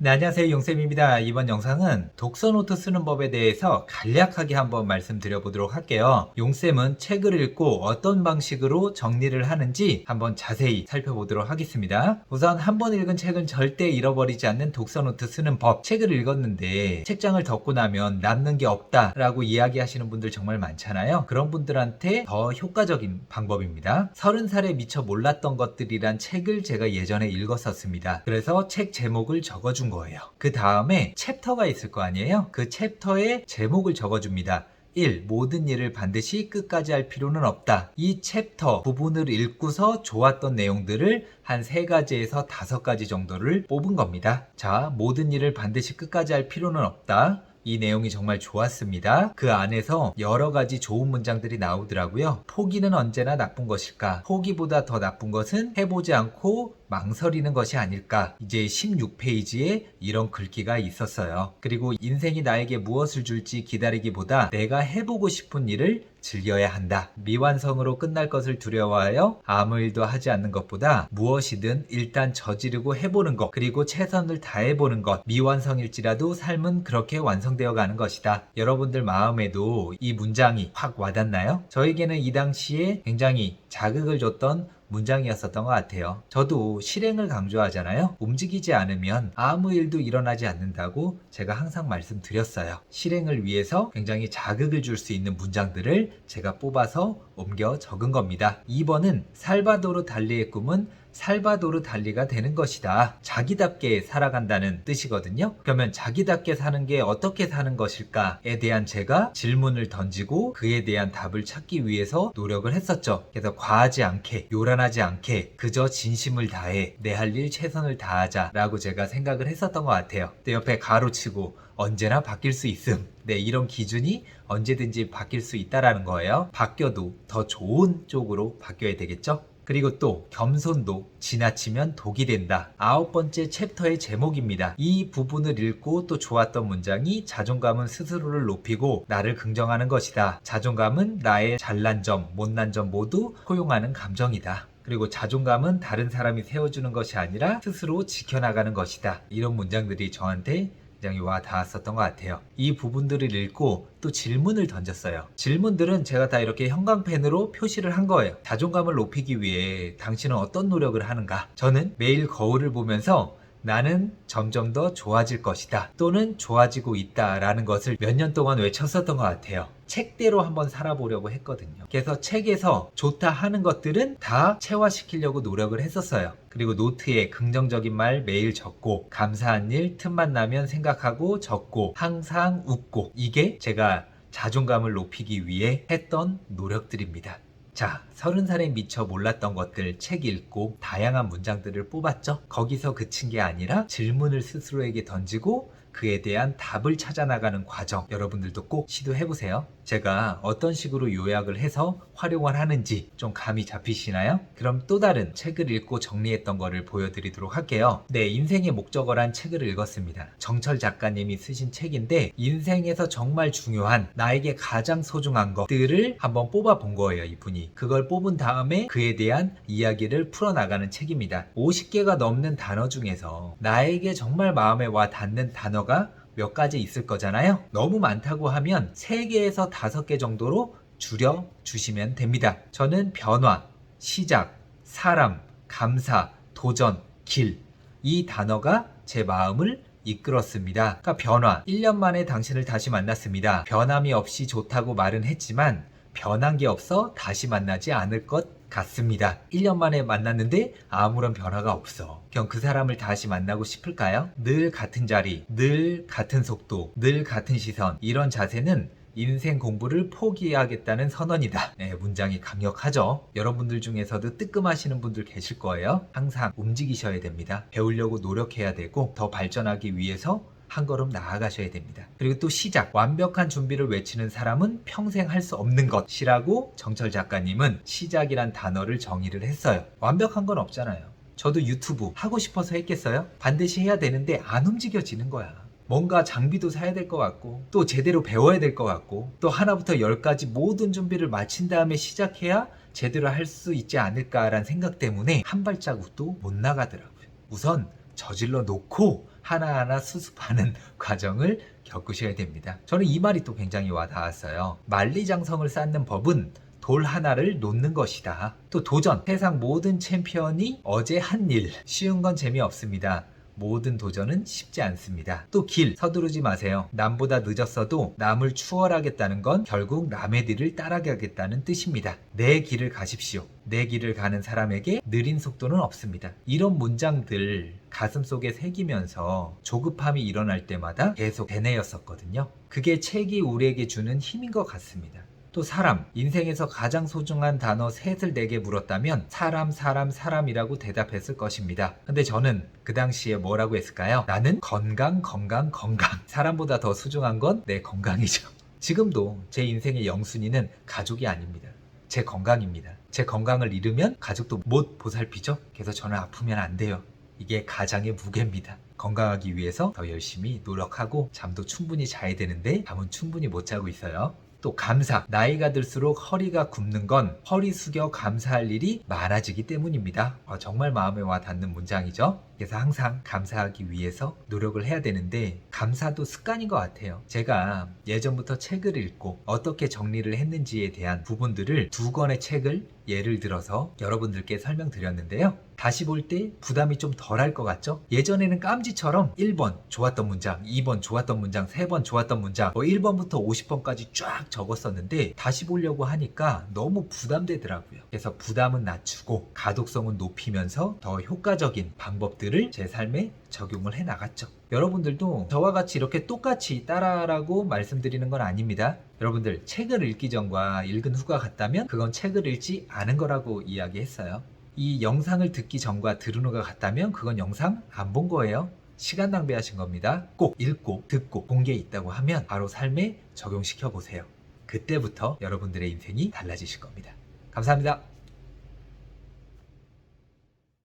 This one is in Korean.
네, 안녕하세요. 용쌤입니다. 이번 영상은 독서 노트 쓰는 법에 대해서 간략하게 한번 말씀드려 보도록 할게요. 용쌤은 책을 읽고 어떤 방식으로 정리를 하는지 한번 자세히 살펴보도록 하겠습니다. 우선 한 번 읽은 책은 절대 잃어버리지 않는 독서 노트 쓰는 법. 책을 읽었는데 책장을 덮고 나면 남는 게 없다라고 이야기하시는 분들 정말 많잖아요. 그런 분들한테 더 효과적인 방법입니다. 서른 살에 미처 몰랐던 것들이란 책을 제가 예전에 읽었었습니다. 그래서 책 제목을 적어준 거예요. 그 다음에 챕터가 있을 거 아니에요? 그 챕터에 제목을 적어줍니다. 1. 모든 일을 반드시 끝까지 할 필요는 없다. 이 챕터 부분을 읽고서 좋았던 내용들을 한 세 가지에서 다섯 가지 정도를 뽑은 겁니다. 자, 모든 일을 반드시 끝까지 할 필요는 없다. 이 내용이 정말 좋았습니다. 그 안에서 여러 가지 좋은 문장들이 나오더라고요. 포기는 언제나 나쁜 것일까? 포기보다 더 나쁜 것은 해보지 않고 망설이는 것이 아닐까? 이제 16페이지에 이런 글귀가 있었어요. 그리고 인생이 나에게 무엇을 줄지 기다리기보다 내가 해보고 싶은 일을 즐겨야 한다. 미완성으로 끝날 것을 두려워하여 아무 일도 하지 않는 것보다 무엇이든 일단 저지르고 해보는 것, 그리고 최선을 다해보는 것, 미완성일지라도 삶은 그렇게 완성되어 가는 것이다. 여러분들 마음에도 이 문장이 확 와닿나요? 저에게는 이 당시에 굉장히 자극을 줬던 문장이었었던 것 같아요. 저도 실행을 강조하잖아요. 움직이지 않으면 아무 일도 일어나지 않는다고 제가 항상 말씀드렸어요. 실행을 위해서 굉장히 자극을 줄 수 있는 문장들을 제가 뽑아서 옮겨 적은 겁니다. 2번은 살바도르 달리의 꿈은 살바도르 달리가 되는 것이다. 자기답게 살아간다는 뜻이거든요. 그러면 자기답게 사는 게 어떻게 사는 것일까에 대한 제가 질문을 던지고 그에 대한 답을 찾기 위해서 노력을 했었죠. 그래서 과하지 않게, 요란하지 않게, 그저 진심을 다해 내 할 일 최선을 다하자라고 제가 생각을 했었던 것 같아요. 또 옆에 가로치고 언제나 바뀔 수 있음. 네, 이런 기준이 언제든지 바뀔 수 있다라는 거예요. 바뀌어도 더 좋은 쪽으로 바뀌어야 되겠죠? 그리고 또 겸손도 지나치면 독이 된다. 아홉 번째 챕터의 제목입니다. 이 부분을 읽고 또 좋았던 문장이 자존감은 스스로를 높이고 나를 긍정하는 것이다. 자존감은 나의 잘난 점, 못난 점 모두 포용하는 감정이다. 그리고 자존감은 다른 사람이 세워주는 것이 아니라 스스로 지켜나가는 것이다. 이런 문장들이 저한테 굉장히 와 닿았었던 것 같아요. 이 부분들을 읽고 또 질문을 던졌어요. 질문들은 제가 다 이렇게 형광펜으로 표시를 한 거예요. 자존감을 높이기 위해 당신은 어떤 노력을 하는가? 저는 매일 거울을 보면서 나는 점점 더 좋아질 것이다. 또는 좋아지고 있다. 라는 것을 몇 년 동안 외쳤었던 것 같아요. 책대로 한번 살아보려고 했거든요. 그래서 책에서 좋다 하는 것들은 다 체화시키려고 노력을 했었어요. 그리고 노트에 긍정적인 말 매일 적고, 감사한 일 틈만 나면 생각하고 적고, 항상 웃고, 이게 제가 자존감을 높이기 위해 했던 노력들입니다. 자, 서른 살에 미처 몰랐던 것들 책 읽고 다양한 문장들을 뽑았죠. 거기서 그친 게 아니라 질문을 스스로에게 던지고 그에 대한 답을 찾아 나가는 과정 여러분들도 꼭 시도해 보세요. 제가 어떤 식으로 요약을 해서 활용을 하는지 좀 감이 잡히시나요? 그럼 또 다른 책을 읽고 정리했던 거를 보여드리도록 할게요. 네, 인생의 목적어란 책을 읽었습니다. 정철 작가님이 쓰신 책인데 인생에서 정말 중요한 나에게 가장 소중한 것들을 한번 뽑아 본 거예요, 이분이. 그걸 뽑은 다음에 그에 대한 이야기를 풀어나가는 책입니다. 50개가 넘는 단어 중에서 나에게 정말 마음에 와 닿는 단어가 몇 가지 있을 거잖아요. 너무 많다고 하면 3개에서 5개 정도로 줄여 주시면 됩니다. 저는 변화, 시작, 사람, 감사, 도전, 길. 이 단어가 제 마음을 이끌었습니다. 그러니까 변화. 1년 만에 당신을 다시 만났습니다. 변함이 없이 좋다고 말은 했지만 변한 게 없어 다시 만나지 않을 것 같습니다. 1년 만에 만났는데 아무런 변화가 없어. 그럼 그 사람을 다시 만나고 싶을까요? 늘 같은 자리, 늘 같은 속도, 늘 같은 시선. 이런 자세는 인생 공부를 포기하겠다는 선언이다. 네, 문장이 강력하죠. 여러분들 중에서도 뜨끔하시는 분들 계실 거예요. 항상 움직이셔야 됩니다. 배우려고 노력해야 되고 더 발전하기 위해서 한 걸음 나아가셔야 됩니다. 그리고 또 시작. 완벽한 준비를 외치는 사람은 평생 할 수 없는 것이라고 정철 작가님은 시작이란 단어를 정의를 했어요. 완벽한 건 없잖아요. 저도 유튜브 하고 싶어서 했겠어요? 반드시 해야 되는데 안 움직여지는 거야. 뭔가 장비도 사야 될 것 같고 또 제대로 배워야 될 것 같고 또 하나부터 열까지 모든 준비를 마친 다음에 시작해야 제대로 할 수 있지 않을까라는 생각 때문에 한 발자국도 못 나가더라고요. 우선 저질러 놓고 하나하나 수습하는 과정을 겪으셔야 됩니다. 저는 이 말이 또 굉장히 와 닿았어요. 만리장성을 쌓는 법은 돌 하나를 놓는 것이다. 또 도전. 세상 모든 챔피언이 어제 한 일. 쉬운 건 재미없습니다. 모든 도전은 쉽지 않습니다. 또 길 서두르지 마세요. 남보다 늦었어도 남을 추월하겠다는 건 결국 남의 뒤를 따라가겠다는 뜻입니다. 내 길을 가십시오. 내 길을 가는 사람에게 느린 속도는 없습니다. 이런 문장들 가슴 속에 새기면서 조급함이 일어날 때마다 계속 되뇌였었거든요. 그게 책이 우리에게 주는 힘인 것 같습니다. 또 사람, 인생에서 가장 소중한 단어 셋을 내게 물었다면 사람, 사람, 사람이라고 대답했을 것입니다. 근데 저는 그 당시에 뭐라고 했을까요? 나는 건강, 건강, 건강. 사람보다 더 소중한 건 내 건강이죠. 지금도 제 인생의 영순위는 가족이 아닙니다. 제 건강입니다. 제 건강을 잃으면 가족도 못 보살피죠. 그래서 저는 아프면 안 돼요. 이게 가장의 무게입니다. 건강하기 위해서 더 열심히 노력하고 잠도 충분히 자야 되는데 잠은 충분히 못 자고 있어요. 또 감사. 나이가 들수록 허리가 굽는 건 허리 숙여 감사할 일이 많아지기 때문입니다. 어, 정말 마음에 와 닿는 문장이죠. 그래서 항상 감사하기 위해서 노력을 해야 되는데 감사도 습관인 것 같아요. 제가 예전부터 책을 읽고 어떻게 정리를 했는지에 대한 부분들을 두 권의 책을 예를 들어서 여러분들께 설명드렸는데요. 다시 볼 때 부담이 좀 덜할 것 같죠? 예전에는 깜지처럼 1번 좋았던 문장, 2번 좋았던 문장, 3번 좋았던 문장, 뭐 1번부터 50번까지 쫙 적었었는데 다시 보려고 하니까 너무 부담되더라고요. 그래서 부담은 낮추고 가독성은 높이면서 더 효과적인 방법들 을 제 삶에 적용을 해 나갔죠. 여러분들도 저와 같이 이렇게 똑같이 따라라고 말씀드리는 건 아닙니다. 여러분들 책을 읽기 전과 읽은 후가 같다면 그건 책을 읽지 않은 거라고 이야기했어요. 이 영상을 듣기 전과 들은 후가 같다면 그건 영상 안 본 거예요. 시간 낭비하신 겁니다. 꼭 읽고 듣고 본게 있다고 하면 바로 삶에 적용시켜 보세요. 그때부터 여러분들의 인생이 달라지실 겁니다. 감사합니다.